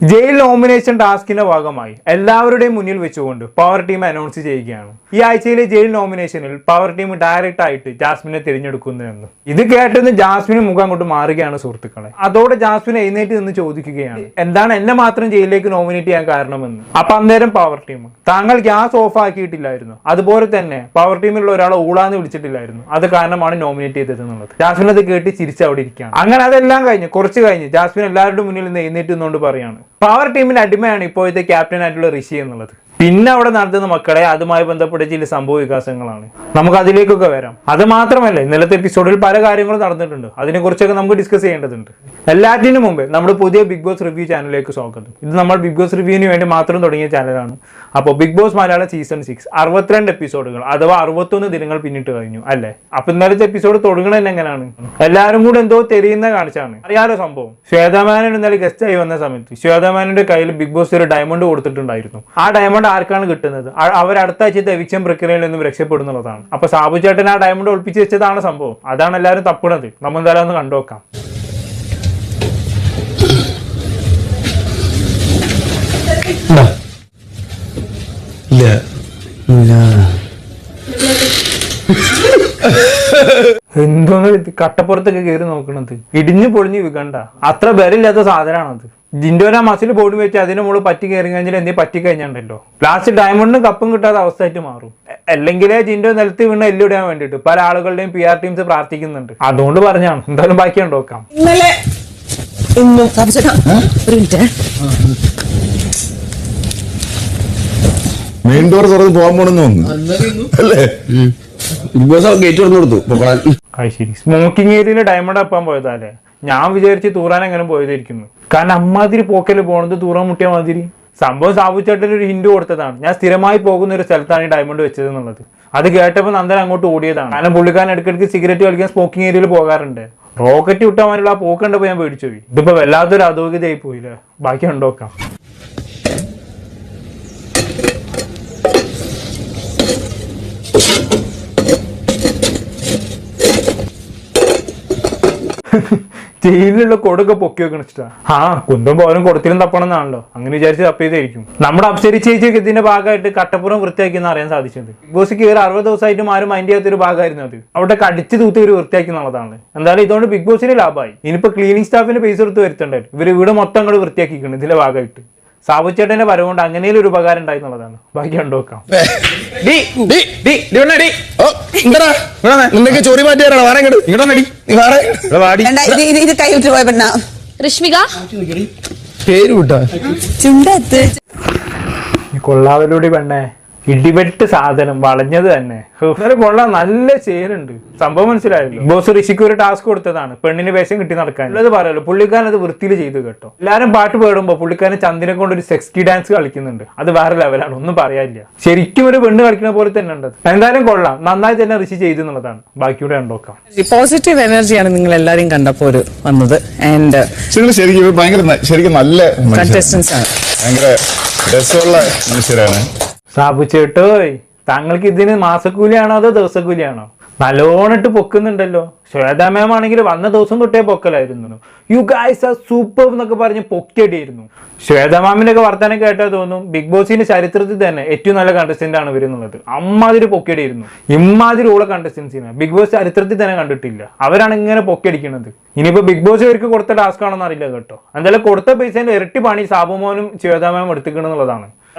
Jail nomination ടാസ്കിന്റെ ഭാഗമായി എല്ലാവരുടെയും മുന്നിൽ വെച്ചുകൊണ്ട് പവർ ടീം അനൗൺസ് ചെയ്യുകയാണ്. ഈ ആഴ്ചയിലെ ജയിൽ നോമിനേഷനിൽ പവർ ടീം ഡയറക്റ്റ് ആയിട്ട് ജാസ്മിനെ തിരഞ്ഞെടുക്കുന്നുവെന്ന് ഇത് കേട്ടെന്ന് ജാസ്മിന് മുഖം അങ്ങോട്ട് മാറുകയാണ് സുഹൃത്തുക്കളെ. അതോടെ ജാസ്മിൻ എഴുന്നേറ്റ് നിന്ന് ചോദിക്കുകയാണ് എന്താണ് എന്നെ മാത്രം ജയിലിലേക്ക് നോമിനേറ്റ് ചെയ്യാൻ കാരണമെന്ന്? അപ്പൊ അന്നേരം പവർ ടീം താങ്കൾ ഗ്യാസ് ഓഫ് ആക്കിയിട്ടില്ലായിരുന്നു. അതുപോലെ തന്നെ പവർ ടീമിലുള്ള ഒരാളെ ഊളാന്ന് വിളിച്ചിട്ടില്ലായിരുന്നു. അത് കാരണമാണ് നോമിനേറ്റ് ചെയ്തത് എന്നുള്ളത്. ജാസ്മിൻ അത് കേട്ട് ചിരിച്ച് അവിടെ ഇരിക്കുകയാണ്. അങ്ങനെ അതെല്ലാം കഴിഞ്ഞ് കുറച്ച് കഴിഞ്ഞ് ജാസ്മിൻ എല്ലാവരുടെ മുന്നിൽ നിന്ന് എഴുന്നേറ്റ് നിന്നുകൊണ്ട് പറയാണ് പവർ ടീമിന്റെ അടിമയാണ് ഇപ്പോഴത്തെ ക്യാപ്റ്റൻ ആയിട്ടുള്ള ഋഷി എന്നുള്ളത്. പിന്നെ അവിടെ നടത്തുന്ന മക്കളെ അതുമായി ബന്ധപ്പെട്ട ചില സംഭവ വികാസങ്ങളാണ്. നമുക്ക് അതിലേക്കൊക്കെ വരാം. അത് മാത്രമല്ല ഇന്നലത്തെ എപ്പിസോഡിൽ പല കാര്യങ്ങളും നടന്നിട്ടുണ്ട്. അതിനെ കുറിച്ചൊക്കെ നമുക്ക് ഡിസ്കസ് ചെയ്യേണ്ടതുണ്ട്. എല്ലാറ്റിനും മുമ്പ് നമ്മുടെ പുതിയ ബിഗ് ബോസ് റിവ്യൂ ചാനലിലേക്ക് സ്വാഗതം. ഇത് നമ്മൾ ബിഗ് ബോസ് റിവ്യൂവിന് വേണ്ടി മാത്രം തുടങ്ങിയ ചാനലാണ് അപ്പോൾ Bigg Boss Malayalam season six അറുപത്തിരണ്ട് എപ്പിസോഡുകൾ അഥവാ അറുപത്തൊന്ന് ദിനങ്ങൾ പിന്നിട്ട് കഴിഞ്ഞു അല്ലേ? അപ്പൊ ഇന്നലത്തെ എപ്പിസോഡ് തുടങ്ങണത് എങ്ങനെയാണ്? എല്ലാവരും കൂടെ എന്തോ തെരിയുന്ന കാണിച്ചാണ് അറിയാലോ സംഭവം? ശ്വേതമാനൻ ഇന്നലെ ഗസ്റ്റ് ആയി വന്ന സമയത്ത് ശ്വേതമാനന്റെ കയ്യിൽ ബിഗ് ബോസ് ഒരു ഡയമണ്ട് കൊടുത്തിട്ടുണ്ടായിരുന്നു. ആ ഡയമണ്ട് ആർക്കാണ് കിട്ടുന്നത്? അടുത്ത ആഴ്ചത്തെ എവിക്ഷൻ പ്രക്രിയയിൽ നിന്നും രക്ഷപ്പെടുന്നുള്ളതാണ്. അപ്പൊ സാബു ചേട്ടൻ ആ ഡയമണ്ട് ഒളിപ്പിച്ച് വെച്ചതാണ് സംഭവം. അതാണ് എല്ലാവരും തപ്പണത് നമ്മൾ എന്തായാലും ഒന്ന് കണ്ടുനോക്കാം ഇല്ല ഇല്ല എന്തോന്ന് കട്ടപ്പുറത്തൊക്കെ കയറി നോക്കണത്? ഇടിഞ്ഞു പൊളിഞ്ഞു വിൽക്കണ്ട അത്ര ബലമില്ലാത്ത സാധനമാണത് ജിൻഡോന മസിൽ ബോഡി വെച്ച് അതിന് മുകളിൽ പറ്റി കയറി കഴിഞ്ഞാൽ എന്തേ പറ്റി കഴിഞ്ഞാണ്ടല്ലോ. ലാസ്റ്റ് ഡയമണ്ടും കപ്പും കിട്ടാത്ത അവസ്ഥയായിട്ട് മാറും. അല്ലെങ്കിലേ ജിൻഡോ നിലത്ത് വീണ് എല്ലിടാൻ വേണ്ടിയിട്ട് പല ആളുകളുടെയും പി ആർ ടീംസ് പ്രാർത്ഥിക്കുന്നുണ്ട്. അതുകൊണ്ട് പറഞ്ഞാണ്. എന്തായാലും ബാക്കി നോക്കാം. ഇന്നലെ ഇന്നും സാബുചേട്ടാ ഒരു മിനിറ്റ്. മെയിൻ ഡോർ തുറന്ന് പോകാൻ പോണെന്ന് തോന്നുന്നു. അല്ലേ? ബിഗ് ബോസ് ഗേറ്റ് തുറന്നു കൊടുത്തു പൊക്കോളാൻ അത് ശരി. സ്മോക്കിംഗ് ഏരിയയിൽ ഡയമണ്ട് അപ്പാൻ പോയതല്ലേ? ഞാൻ വിചാരിച്ച് തൂറാൻ എങ്ങനെ പോയതായിരിക്കുന്നു. കാരണം അമ്മാതിരി പോക്കൽ പോണത്? തൂറാൻ മുട്ടിയ മാതിരി. സംഭവം സാബുച്ചേട്ടൻ ഒരു ഹിന്ദു കൊടുത്തതാണ്. ഞാൻ സ്ഥിരമായി പോകുന്ന ഒരു സ്ഥലത്താണ് ഈ ഡയമണ്ട് വെച്ചത് എന്നുള്ളത് അത് കേട്ടപ്പോൾ നന്ദൻ അങ്ങോട്ട് ഓടിയതാണ്. കാരണം പുള്ളിക്കാരൻ ഇടയ്ക്കിടയ്ക്ക് സിഗരറ്റ് കളിക്കാൻ സ്മോക്കിംഗ് ഏരിയയിൽ പോകാറുണ്ട്. റോക്കറ്റ് വിട്ടാൽ ആ പോക്ക് കണ്ടപ്പോൾ ഞാൻ പേടിച്ചു പോയി ഇതിപ്പോ വല്ലാത്തൊരു അധോഗതിയായി പോയില്ലേ? ബാക്കി ഉണ്ടോക്കാം ജയിലിലുള്ള കൊടുക്ക പൊക്കി വെക്കണ ഇഷ്ടമാണ് ആ കുന്തം പോലും കൊടുത്തിലും തപ്പണമെന്നാണല്ലോ അങ്ങനെ വിചാരിച്ച് തപ്പിയതായിരിക്കും നമ്മുടെ അപ്സരി ചേച്ചിയൊക്കെ ഇതിന്റെ ഭാഗമായിട്ട് കട്ടപ്പുറം വൃത്തിയാക്കി എന്ന് അറിയാൻ സാധിച്ചത്. ബോസ് കയറി അറുപത് ദിവസമായിട്ടും ആരും മൈൻഡ് ചെയ്യാത്ത ഒരു ഭാഗമായിരുന്നു അത്. അവിടെ കടിച്ചു തൂത്ത് ഒരു വൃത്തിയാക്കി എന്നുള്ളതാണ് എന്തായാലും ഇതുകൊണ്ട് ബിഗ് ബോസിന് ലാഭമായി. ഇനിയിപ്പോ ക്ലീനിങ് സ്റ്റാഫിന് പൈസ കൊടുത്ത് വരുത്തേണ്ടത് ഇവർ വീട് മൊത്തം അങ്ങോട്ട് വൃത്തിയാക്കിക്കണം ഇതിന്റെ ഭാഗമായിട്ട്. സാബുച്ചേട്ടന്റെ വരവുകൊണ്ട് അങ്ങനെയും ഒരു ഉപകാരം ഉണ്ടായി എന്നുള്ളതാണ്. ബാക്കി ചൊറി മാറ്റിയാരാണ് വാറ ഇങ്ങോട്ട് രശ്മിക? പേര് കൊള്ളാവലൂടി പെണ്ണെ. ഇടിവെട്ട് സാധനം വളഞ്ഞത് തന്നെ. എന്നാലും കൊള്ളാം നല്ല ചേരുണ്ട്. സംഭവം മനസ്സിലായല്ലോ. ബോസ് ഋഷിക്ക് ഒരു ടാസ്ക് കൊടുത്തതാണ്. പെണ്ണിന് വേഷം കിട്ടി നടക്കാൻ. ഉള്ളത് പറയല്ലോ പുള്ളിക്കാരൻ അത് വൃത്തിയിൽ ചെയ്തു കേട്ടോ. എല്ലാരും പാട്ട് പാടുമ്പോ പുള്ളിക്കാരൻ ചന്ദ്രനെ കൊണ്ട് ഒരു സെക്സ്റ്റി ഡാൻസ് കളിക്കുന്നുണ്ട്. അത് വേറെ ലെവലാണ് ഒന്നും പറയാനില്ല. ശരിക്കും ഒരു പെണ്ണ് കളിക്കുന്ന പോലെ തന്നെ ഉണ്ട് എന്തായാലും കൊള്ളാം. നന്നായി തന്നെ ഋഷി ചെയ്തു എന്നുള്ളതാണ് ബാക്കിയുടെ കണ്ടോക്കാം പോസിറ്റീവ് എനർജിയാണ് നിങ്ങൾ എല്ലാവരും കണ്ടപ്പോൾ ഒരു വന്നത്. ആൻഡ് ശരിക്കും ഭയങ്കര ശരിക്കും നല്ല കണ്ടസ്റ്റൻസ് ആണ്. ഭയങ്കര രസമുള്ള മനുഷ്യരാണ്. സാബു ചേട്ടോ താങ്കൾക്ക് ഇതിന് മാസക്കൂലിയാണോ അതോ ദിവസക്കൂലിയാണോ? നല്ലോണിട്ട് പൊക്കുന്നുണ്ടല്ലോ. ശ്വേതാ മാം ആണെങ്കിൽ വന്ന ദിവസം തൊട്ടേ പൊക്കലായിരുന്നു. യു ഗൈസ് ആ സൂപ്പർ എന്നൊക്കെ പറഞ്ഞ് പൊക്കിയടിയിരുന്നു ശ്വേതാ ഒക്കെ വർത്തമാനം കേട്ടാൽ തോന്നും. ബിഗ് ബോസിന്റെ ചരിത്രത്തിൽ തന്നെ ഏറ്റവും നല്ല കണ്ടസ്റ്റന്റ് ആണ് വരുന്നുള്ളത് അമ്മാതിരി പൊക്കിയടിയിരുന്നു ഇമ്മാതിരി ഉള്ള കണ്ടസ്റ്റൻസിനെ ബിഗ് ബോസ് ചരിത്രത്തിൽ തന്നെ കണ്ടിട്ടില്ല. അവരാണ് ഇങ്ങനെ പൊക്കിയടിക്കുന്നത് ഇനിയിപ്പോ ബിഗ് ബോസ് ഇവർക്ക് കൊടുത്ത ടാസ്ക് ആണെന്ന് അറിയില്ല കേട്ടോ. എന്തായാലും കൊടുത്ത പൈസ ഇരട്ടി പണി സാബുമോനും ശ്വേതാ മാം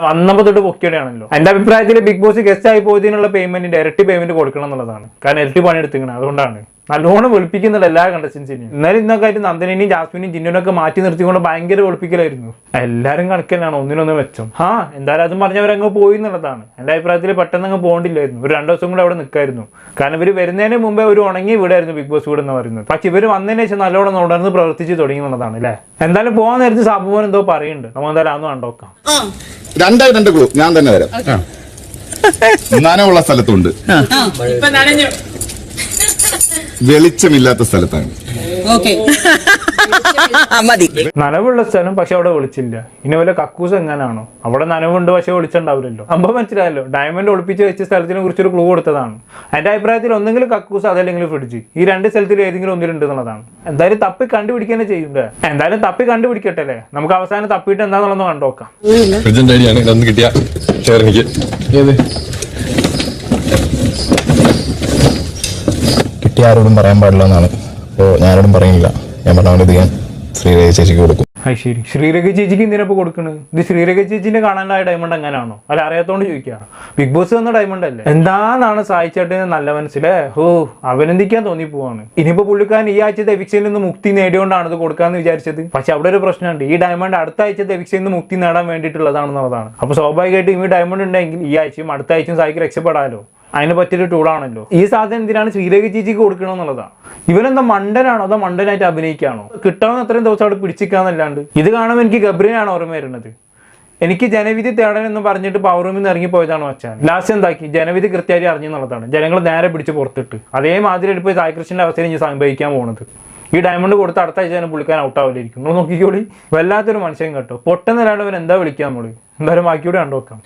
വന്നപ്പോ തൊട്ട് പൊക്കിയുടെയാണല്ലോ എന്റെ അഭിപ്രായത്തിൽ ബിഗ് ബോസ് ഗസ്റ്റ് ആയി പോയതിനുള്ള പേയ്മെന്റ് ഇരട്ടി പേയ്മെന്റ് കൊടുക്കണം എന്നുള്ളതാണ്. കാരണം ഇരട്ടി പണി എടുത്തിക്കണം അതുകൊണ്ടാണ്. നല്ലോണം വെളുപ്പിക്കുന്നുണ്ട് എല്ലാ കണ്ടസ്റ്റൻസിനെയും എന്നാലും ഇന്നൊക്കെ ആയിട്ട് നന്ദനേനെയും ജാസ്മിനെയും ഒക്കെ മാറ്റി നിർത്തിക്കൊണ്ട് ഭയങ്കര വെളുപ്പിക്കലായിരുന്നു. എല്ലാരും കണക്കല്ലാണ് ഒന്നിനൊന്ന് മെച്ചം. ആ എന്തായാലും അതും പറഞ്ഞവരങ്ങ് പോയി എന്നുള്ളതാണ്. എന്റെ അഭിപ്രായത്തിൽ പെട്ടെന്ന് അങ്ങ് പോകണ്ടില്ലായിരുന്നു. ഒരു രണ്ടു ദിവസം കൂടെ അവിടെ നിൽക്കായിരുന്നു. കാരണം ഇവർ വരുന്നതിന് മുമ്പേ ഒരു ഉണങ്ങി വീടായിരുന്നു ബിഗ് ബോസ് വീട് എന്ന് പറയുന്നത്. പക്ഷെ ഇവർ വന്നതിനു ശേഷം നല്ലോണം ഉണർന്ന് പ്രവർത്തിച്ച് തുടങ്ങി എന്നുള്ളതാണ് അല്ലേ? എന്തായാലും പോകാൻ നേരത്ത് സാബുമോൻ എന്തോ പറയുന്നുണ്ട്. നമ്മൾ എന്തായാലും അന്ന് കണ്ടോക്കാം. രണ്ടായി രണ്ട് ക്ലൂ ഞാൻ തന്നെ വരാം. നനവുള്ള സ്ഥലത്തുണ്ട്. വെളിച്ചമില്ലാത്ത സ്ഥലത്താണ്. ഓക്കെ. മതി. നനവുള്ള സ്ഥലം പക്ഷെ അവിടെ വിളിച്ചില്ല ഇനി വല്ല കക്കൂസ് എങ്ങനെയാണോ അവിടെ നനവുണ്ട് പക്ഷെ വിളിച്ചിട്ടുണ്ടാവില്ലല്ലോ സംഭവം മനസ്സിലായല്ലോ? ഡയമണ്ട് ഒളിപ്പിച്ച് വെച്ച സ്ഥലത്തിനെ കുറിച്ചൊരു ക്ലൂ കൊടുത്തതാണ്. എന്റെ അഭിപ്രായത്തിൽ ഒന്നെങ്കിലും കക്കൂസ് അതല്ലെങ്കിലും ഫ്രിഡ്ജ് ഈ രണ്ട് സ്ഥലത്തിൽ ഏതെങ്കിലും ഒന്നിലുണ്ട് എന്നുള്ളതാണ് എന്തായാലും തപ്പി കണ്ടുപിടിക്കാൻ ചെയ്യണ്ടേ എന്തായാലും തപ്പി കണ്ടുപിടിക്കട്ടെ അല്ലേ നമുക്ക് അവസാനം തപ്പിയിട്ട് എന്താണെന്ന് കണ്ടോക്കാം കിട്ടിയ ആരോടും പറയാൻ പാടില്ല എന്നാണ്. അപ്പോൾ ഞാനോടും പറയുന്നില്ല. ഞാൻ പറഞ്ഞ ഇത് ഞാൻ ശ്രീരേഖ ചേച്ചിക്ക് കൊടുക്കും. അത് ശരി. ശ്രീരേഖ ചേച്ചിക്ക് എന്തിനാ കൊടുക്കുന്നത് ഇത് ശ്രീരേഖ ചേച്ചിന്റെ കാണാനായ ഡയമണ്ട് എങ്ങനെയാണോ? അല്ല അറിയാത്തോണ്ട് ചോദിക്കുക ബിഗ് ബോസ് വന്ന ഡയമണ്ട് അല്ലേ? എന്താണെന്നാണ് സായിച്ചേട്ടന് നല്ല മനസ്സിലെ? ഓ അഭിനന്ദിക്കാൻ തോന്നി പോവാണ്? ഇനിയിപ്പോ പുള്ളിക്കാരൻ ഈ ആഴ്ച എവിക്സിയിൽ നിന്ന് മുക്തി നേടിയോണ്ടാണ് ഇത് കൊടുക്കാന്ന് വിചാരിച്ചത്. പക്ഷെ അവിടെ ഒരു പ്രശ്നമുണ്ട്. ഈ ഡയമണ്ട് അടുത്ത ആഴ്ച എവിക്സിയിൽ നിന്ന് മുക്തി നേടാൻ വേണ്ടിയിട്ടുള്ളതാണെന്നുള്ളതാണ്. അപ്പൊ സ്വാഭാവികമായിട്ടും ഈ ഡയമണ്ട് ഉണ്ടെങ്കിൽ ഈ ആഴ്ചയും അടുത്ത ആഴ്ചയും സായിക്ക് രക്ഷപ്പെടാലോ? അതിന് പറ്റിയൊരു ടൂളാണല്ലോ ഈ സാധനം എന്തിനാണ് ശ്രീരേഖ ചേച്ചിക്ക് കൊടുക്കണമെന്നുള്ളതാണ് ഇവനെന്താ മണ്ടനാണോ അതോ മണ്ടനായിട്ട് അഭിനയിക്കാണോ കിട്ടാവുന്ന അത്രയും ദിവസം അവിടെ പിടിച്ചിക്കാന്നല്ലാണ്ട്. ഇത് കാണുമ്പോൾ എനിക്ക് ഗബ്രിനാണ് ഓർമ്മ വരുന്നത്. എനിക്ക് ജനവിധി തേടൻ എന്ന് പറഞ്ഞിട്ട് പവർ റൂമിൽ നിന്ന് ഇറങ്ങിപ്പോയതാണ് വെച്ചാൽ ലാസ്റ്റ് എന്താക്കി? ജനവിധി കൃത്യമായി അറിഞ്ഞു എന്നുള്ളതാണ് ജനങ്ങൾ നേരെ പിടിച്ച് പുറത്തിട്ട്. അതേമാതിരി എടുപ്പ് സായികൃഷ്ണന്റെ അവസ്ഥയിൽ ഇനി സംഭവിക്കാൻ പോകുന്നത് ഈ ഡയമണ്ട് കൊടുത്ത് അടുത്ത ആഴ്ച തന്നെ പുള്ളിക്കാൻ ഔട്ട് ആവില്ലായിരിക്കും. നിങ്ങൾ നോക്കിക്കോളി. വല്ലാത്തൊരു മനുഷ്യൻ കേട്ടോ. പൊട്ടെന്നല്ലാണ്ട് അവൻ എന്താ വിളിക്കാൻ നമ്മൾ? എന്തായാലും ബാക്കിയോടെ കണ്ടു നോക്കാം.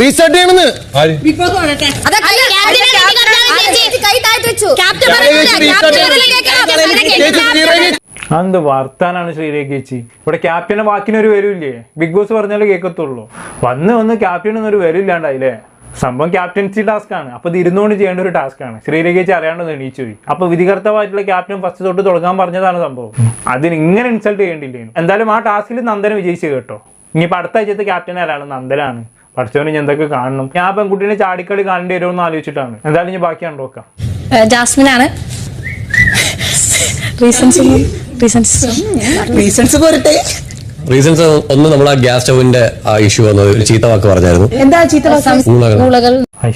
റീസ്റ്റാർട്ട് ചെയ്യണമെന്ന് എന്ത് വർത്താനാണ് ശ്രീരേഖ ചേച്ചി? ഇവിടെ ക്യാപ്റ്റനെ വാക്കിനൊരു വരൂല്ലേ ബിഗ് ബോസ് പറഞ്ഞാലേ കേൾക്കത്തുള്ളൂ വന്ന് വന്ന് ക്യാപ്റ്റനൊന്നൊരു ഒരു വരില്ലാണ്ടായില്ലേ സംഭവം ക്യാപ്റ്റൻസി ടാസ്ക് ആണ്. അപ്പൊ ഇത് ഇരുന്നുകൊണ്ട് ചെയ്യേണ്ട ഒരു ടാസ്ക് ആണ്. ശ്രീരേഖ ചേച്ചി അറിയാണ്ട് എണീച്ചു പോയി. അപ്പൊ വിധികർത്തമായിട്ടുള്ള ക്യാപ്റ്റൻ ഫസ്റ്റ് തൊട്ട് തുടങ്ങാൻ പറഞ്ഞതാണ് സംഭവം. അതിന് ഇങ്ങനെ ഇൻസൾട്ട് ചെയ്യേണ്ടില്ലേ എന്തായാലും ആ ടാസ്കിൽ നന്ദന വിജയിച്ചു കേട്ടോ. ഇനിയിപ്പോ അടുത്ത ആഴ്ചത്തെ ക്യാപ്റ്റൻ ആരാണ്? നന്ദനാണ്. പഠിച്ചവന് ഞാൻ എന്തൊക്കെ കാണണം? ഞാൻ ആ പെൺകുട്ടീനെ ചാടിക്കളി കാണേണ്ടി വരുമെന്ന് ആലോചിച്ചിട്ടാണ്. എന്തായാലും ഇനി ബാക്കി കണ്ടോക്കാം ജാസ്മിൻ ആണ് റീസൺസ് റീസൺസ് റീസൺസ് പോരട്ടെ. റീസൺസ് ഒന്ന് നമ്മൾ ആ ഗ്യാസ് സ്റ്റൗവിന്റെ ആ ഇഷ്യൂ വന്നത് ഒരു ചീത്ത വാക്ക് പറഞ്ഞായിരുന്നു. എന്താ ചീത്ത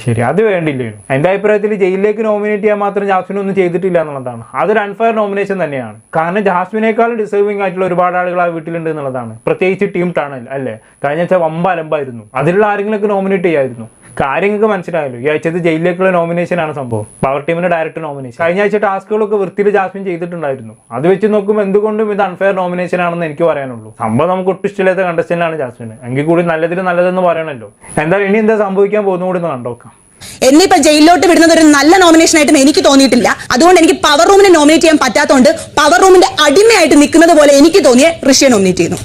ശരി. അത് വേണ്ടില്ലേ? എന്റെ അഭിപ്രായത്തിൽ ജയിലിലേക്ക് നോമിനേറ്റ് ചെയ്യാൻ മാത്രം ജാസ്മിൻ ഒന്നും ചെയ്തിട്ടില്ല എന്നുള്ളതാണ്. അതൊരു അൺഫയർ നോമിനേഷൻ തന്നെയാണ്. കാരണം ജാസ്മിനേക്കാളും ഡിസേർവിംഗ് ആയിട്ടുള്ള ഒരുപാട് ആളുകൾ ആ വീട്ടിലുണ്ട് എന്നുള്ളതാണ്. പ്രത്യേകിച്ച് ടീം ടണൽ അല്ലേ? കഴിഞ്ഞ വെച്ചാൽ വമ്പ അലമ്പായിരുന്നു. അതിലുള്ള ആരെങ്കിലുമൊക്കെ നോമിനേറ്റ് ചെയ്യായിരുന്നു. കാര്യങ്ങൾക്ക് മനസ്സിലായല്ലോ. ഈ ആഴ്ചത്തെ ജയിലിലേക്കുള്ള നോമിനേഷൻ ആണ് സംഭവം. പവർ ടീമിന്റെ ഡയറക്റ്റ് നോമിനേഷൻ കഴിഞ്ഞ ആഴ്ച ടാസ്കുകളൊക്കെ വൃത്തിയിൽ ജാസ്മിൻ ചെയ്തിട്ടുണ്ടായിരുന്നു. അത് വെച്ച് നോക്കുമ്പോൾ എന്തുകൊണ്ടും ഇത് അൺഫെയർ നോമിനേഷൻ ആണെന്ന് എനിക്ക് പറയാനുള്ളൂ. സംഭവം നമുക്ക് ഒട്ടും ഇഷ്ടമില്ലാത്ത കണ്ടസ്റ്റന്റാണ് ജാസ്മിന്. ജാസ്മിൻ എങ്കിൽ കൂടി നല്ലതിന് നല്ലതെന്ന് പറയണല്ലോ എന്തായാലും ഇനി എന്താ സംഭവിക്കാൻ പോകുന്നു കൂടി ഒന്ന് കണ്ടോക്കാം എന്നെ ഇപ്പൊ ജയിലിലോട്ട് വിടുന്നത് ഒരു നല്ല നോമിനേഷൻ ആയിട്ടും എനിക്ക് തോന്നിയിട്ടില്ല. അതുകൊണ്ട് എനിക്ക് പവർ റൂമിനെ നോമിനേറ്റ് ചെയ്യാൻ പറ്റാത്തതുകൊണ്ട് പവർ റൂമിന്റെ അടിമയായിട്ട് നിൽക്കുന്നത് പോലെ എനിക്ക് തോന്നിയ ഋഷിയെ നോമിനേറ്റ് ചെയ്യുന്നു.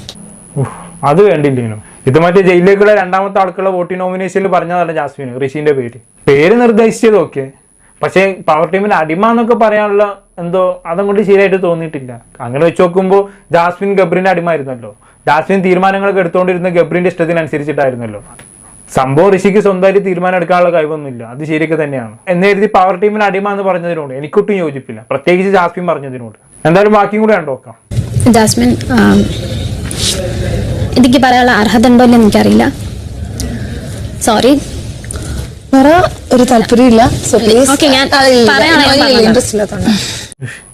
അത് വേണ്ടില്ലേനു? ഇത് മറ്റേ ജയിലിലേക്കുള്ള രണ്ടാമത്തെ ആൾക്കുള്ള വോട്ടിംഗ് നോമിനേഷനിൽ പറഞ്ഞതാണ് ജാസ്മിൻ ഋഷിന്റെ പേര്. പേര് നിർദ്ദേശിച്ചത് ഓക്കെ പക്ഷേ പവർ ടീമിന് അടിമ എന്നൊക്കെ പറയാനുള്ള എന്തോ അതങ്ങോട്ട് ശരിയായിട്ട് തോന്നിയിട്ടില്ല. അങ്ങനെ വെച്ച് നോക്കുമ്പോൾ ജാസ്മിൻ ഗബ്രിന്റെ അടിമായിരുന്നല്ലോ ജാസ്മിൻ തീരുമാനങ്ങളൊക്കെ എടുത്തുകൊണ്ടിരുന്ന ഗബ്രിന്റെ ഇഷ്ടത്തിനനുസരിച്ചിട്ടായിരുന്നല്ലോ. സംഭവം ഋഷിക്ക് സ്വന്തമായിട്ട് തീരുമാനം എടുക്കാനുള്ള കഴിവൊന്നുമില്ല. അത് ശരിയൊക്കെ തന്നെയാണ്. എന്നെഴുതി പവർ ടീമിന് അടിമ എന്ന് പറഞ്ഞതിനോട് എനിക്കൊട്ടും യോജിപ്പില്ല. പ്രത്യേകിച്ച് ജാസ്മിൻ പറഞ്ഞതിനോട്. എന്തായാലും ബാക്കിയും കൂടെ കണ്ടോക്കാം ജാസ്മിൻ എനിക്ക് പറയാനുള്ള അർഹത ഉണ്ടോ എന്ന് എനിക്കറിയില്ല. സോറി വേറെ ഒരു താല്പര്യമില്ല.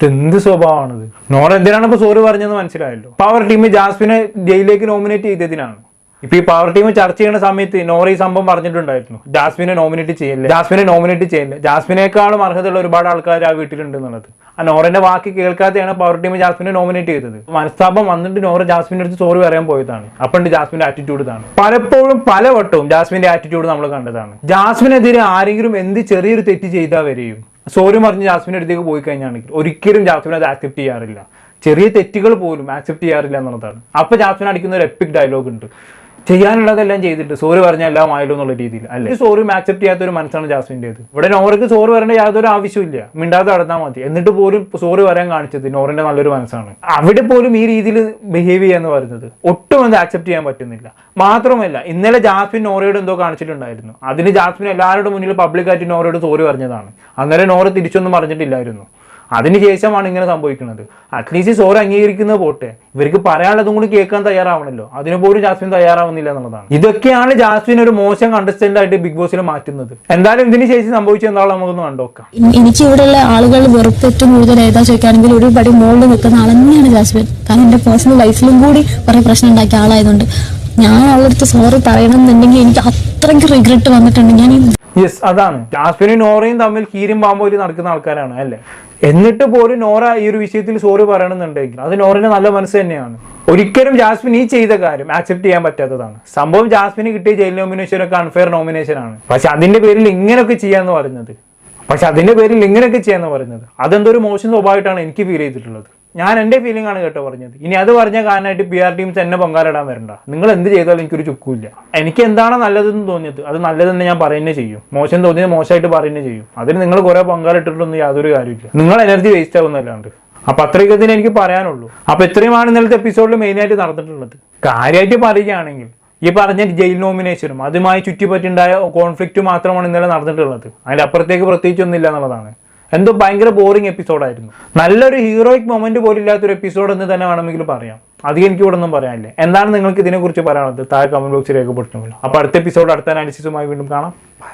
എന്ത് സ്വഭാവമാണിത്? നോറ എന്തിനാണ് ഇപ്പൊ സോറി പറഞ്ഞെന്ന് മനസ്സിലായല്ലോ. പവർ ടീം ജാസ്മിനെ ജയിലിലേക്ക് നോമിനേറ്റ് ചെയ്തതിനാണ്. ഇപ്പൊ ഈ പവർ ടീം ചർച്ച ചെയ്യുന്ന സമയത്ത് നോറി സംഭവം പറഞ്ഞിട്ടുണ്ടായിരുന്നു. ജാസ്മിനെ നോമിനേറ്റ് ചെയ്യില്ല? ജാസ്മിനെ നോമിനേറ്റ് ചെയ്യില്ല? ജാസ്മിനേക്കാളും അർഹതയുള്ള ഒരുപാട് ആൾക്കാർ ആ വീട്ടിലുണ്ട് എന്നുള്ളത്. ആ നോറിന്റെ വാക്ക് കേൾക്കാതെയാണ് പവർ ടീം ജാസ്മിനെ നോമിനേറ്റ് ചെയ്തത്. മനസ്താപം വന്നിട്ട് നോറ് ജാസ്മിന്റെ അടുത്ത് സോറി പറയാൻ പോയതാണ്. അപ്പണ്ട് ജാസ്മിന്റെ ആറ്റിറ്റ്യൂഡ് ഇതാണ്. പലപ്പോഴും പലവട്ടവും ജാസ്മിന്റെ ആറ്റിറ്റ്യൂഡ് നമ്മൾ കണ്ടതാണ്. ജാസ്മിനെതിരെ ആരെങ്കിലും എന്ത് ചെറിയൊരു തെറ്റ് ചെയ്താൽ വരെയും സോറി പറഞ്ഞ് ജാസ്മിന്റെ അടുത്തേക്ക് പോയി കഴിഞ്ഞാണെങ്കിൽ ഒരിക്കലും ജാസ്മിൻ അത് ആക്സെപ്റ്റ് ചെയ്യാറില്ല. ചെറിയ തെറ്റുകൾ പോലും ആക്സെപ്റ്റ് ചെയ്യാറില്ല എന്നുള്ളതാണ്. അപ്പൊ ജാസ്മിൻ അടിക്കുന്ന ഒരു എപ്പിക് ഡയലോഗ് ഉണ്ട്. ചെയ്യാനുള്ളതെല്ലാം ചെയ്തിട്ട് സോറി പറഞ്ഞാൽ എല്ലാം ആയല്ലോ എന്നുള്ള രീതിയിൽ. അല്ലെ? സോറിയും ആക്സെപ്റ്റ് ചെയ്യാത്ത ഒരു മനസ്സാണ് ജാസ്മിന്റെത് ഇവിടെ നോറയ്ക്ക് സോറി വരേണ്ട യാതൊരു ആവശ്യമില്ല മിണ്ടാതെ നടന്നാൽ മതി. എന്നിട്ട് പോലും സോറി വരാൻ കാണിച്ചത് നോറിന്റെ നല്ലൊരു മനസ്സാണ്. അവിടെ പോലും ഈ രീതിയിൽ ബിഹേവ് ചെയ്യാന്ന് പറയുന്നത് ഒട്ടും അത് ആക്സെപ്റ്റ് ചെയ്യാൻ പറ്റുന്നില്ല. മാത്രമല്ല ഇന്നലെ ജാസ്മിൻ നോറയോട് എന്തോ കാണിച്ചിട്ടുണ്ടായിരുന്നു. അതിന് ജാസ്മിൻ എല്ലാവരുടെ മുന്നിൽ പബ്ലിക്കായിട്ട് നോറയോട് സോറി പറഞ്ഞതാണ്. അന്നേരം നോറ തിരിച്ചൊന്നും പറഞ്ഞിട്ടില്ലായിരുന്നു. അതിനുശേഷമാണ് ഇങ്ങനെ സംഭവിക്കുന്നത്. അറ്റ്ലീസ്റ്റ് സോറി അംഗീകരിക്കുന്ന പോട്ടെ. ഇവർക്ക് പറയാനുള്ളതും കൂടി കേൾക്കാൻ തയ്യാറാവണല്ലോ. അതിന് പോലും ജാസ്മിൻ തയ്യാറാവുന്നില്ല എന്നുള്ളതാണ്. ഇതൊക്കെയാണ് ജാസ്മിൻ ഒരു മോശം കണ്ടസ്റ്റന്റ് ആയിട്ട് ബിഗ് ബോസിൽ മാറ്റുന്നത്. എന്തായാലും ഇതിന് ശേഷം സംഭവിച്ചത് എന്താണോ നമുക്കൊന്ന് കണ്ടോക്കാം എനിക്ക് ഇവിടെയുള്ള ആളുകൾ വെറുപ്പ് ഏറ്റവും കൂടുതൽ ഏതാ ചോദിക്കുകയാണെങ്കിൽ ഒരു പടി മുകളിൽ നിൽക്കുന്ന ആൾ തന്നെയാണ് ജാസ്മിൻ. കാരണം എന്റെ പേഴ്സണൽ ലൈഫിലും കൂടി കുറെ പ്രശ്നം ഉണ്ടാക്കിയ ആളായതുകൊണ്ട്. ഞാൻ അവളടുത്ത് സോറി പറയണം എന്നുണ്ടെങ്കിൽ എനിക്ക് അത്രയ്ക്ക് റിഗ്രറ്റ് വന്നിട്ടുണ്ട്. ഞാൻ യെസ് അതാണ്. ജാസ്മിനും നോറയും തമ്മിൽ കീരും പാമ്പോലും നടക്കുന്ന ആൾക്കാരാണ് അല്ലേ? എന്നിട്ട് പോലും നോറ ഈ ഒരു വിഷയത്തിൽ സോറി പറയണമെന്നുണ്ടെങ്കിൽ അത് നോറിന്റെ നല്ല മനസ്സ് തന്നെയാണ്. ഒരിക്കലും ജാസ്മിൻ ഈ ചെയ്ത കാര്യം ആക്സെപ്റ്റ് ചെയ്യാൻ പറ്റാത്തതാണ്. സംഭവം ജാസ്മിന് കിട്ടിയ ജയിൽ നോമിനേഷൻ ഒക്കെ അൺഫെയർ നോമിനേഷൻ ആണ്. പക്ഷെ അതിന്റെ പേരിൽ ഇങ്ങനെയൊക്കെ ചെയ്യാന്ന് പറയുന്നത്. പക്ഷെ അതിന്റെ പേരിൽ ഇങ്ങനെയൊക്കെ ചെയ്യാന്ന് പറയുന്നത്. അതെന്തോ ഒരു മോശം സ്വഭാവമായിട്ടാണ് എനിക്ക് ഫീൽ ചെയ്തിട്ടുള്ളത്. ഞാൻ എന്റെ ഫീലിംഗ് ആണ് കേട്ടോ പറഞ്ഞത്. ഇനി അത് പറഞ്ഞ കാരണമായിട്ട് പി ആർ ടീംസ് എന്നെ പൊങ്കാലിടാൻ വരണ്ട. നിങ്ങൾ എന്ത് ചെയ്താലും എനിക്കൊരു ചുക്കുമില്ല. എനിക്ക് എന്താണ് നല്ലതെന്ന് തോന്നിയത്? അത് നല്ലതെന്ന് ഞാൻ പറയുന്നേ ചെയ്യും. മോശം തോന്നിയത് മോശമായിട്ട് പറയുന്നേ ചെയ്യും. അതിന് നിങ്ങൾ കുറെ പൊങ്കാലിട്ടിട്ടൊന്നും യാതൊരു കാര്യമില്ല നിങ്ങൾ എനർജി വേസ്റ്റ് ആവുന്നല്ലാണ്ട് അപ്പൊ അത്രയൊക്കെ തന്നെ എനിക്ക് പറയാനുള്ളൂ. അപ്പൊ ഇത്രയുമാണ് ഇന്നലത്തെ എപ്പിസോഡിൽ മെയിനായിട്ട് നടന്നിട്ടുള്ളത്. കാര്യമായിട്ട് പറയുകയാണെങ്കിൽ ഈ പറഞ്ഞ ജയിൽ നോമിനേഷനും അതുമായി ചുറ്റിപ്പറ്റിണ്ടായ കോൺഫ്ലിക്റ്റ് മാത്രമാണ് ഇന്നലെ നടന്നിട്ടുള്ളത്. അതിന്റെ അപ്പുറത്തേക്ക് പ്രത്യേകിച്ചൊന്നുമില്ല എന്നുള്ളതാണ്. എന്തോ ഭയങ്കര ബോറിംഗ് എപ്പിസോഡായിരുന്നു നല്ലൊരു ഹീറോയിക് മൊമെന്റ് പോലും ഇല്ലാത്തൊരു എപ്പിസോഡ് എന്ന് തന്നെ വേണമെങ്കിൽ പറയാം. അധികം എനിക്ക് ഇവിടെ ഒന്നും പറയാനില്ല. എന്താണ് നിങ്ങൾക്ക് ഇതിനെക്കുറിച്ച് പറയാനുള്ളത്? താഴെ കമന്റ് ബോക്സിൽ രേഖപ്പെടുത്തുമല്ലോ അപ്പോൾ അടുത്ത എപ്പിസോഡ് അടുത്ത അനാലിസിസുമായി വീണ്ടും കാണാം. ബൈ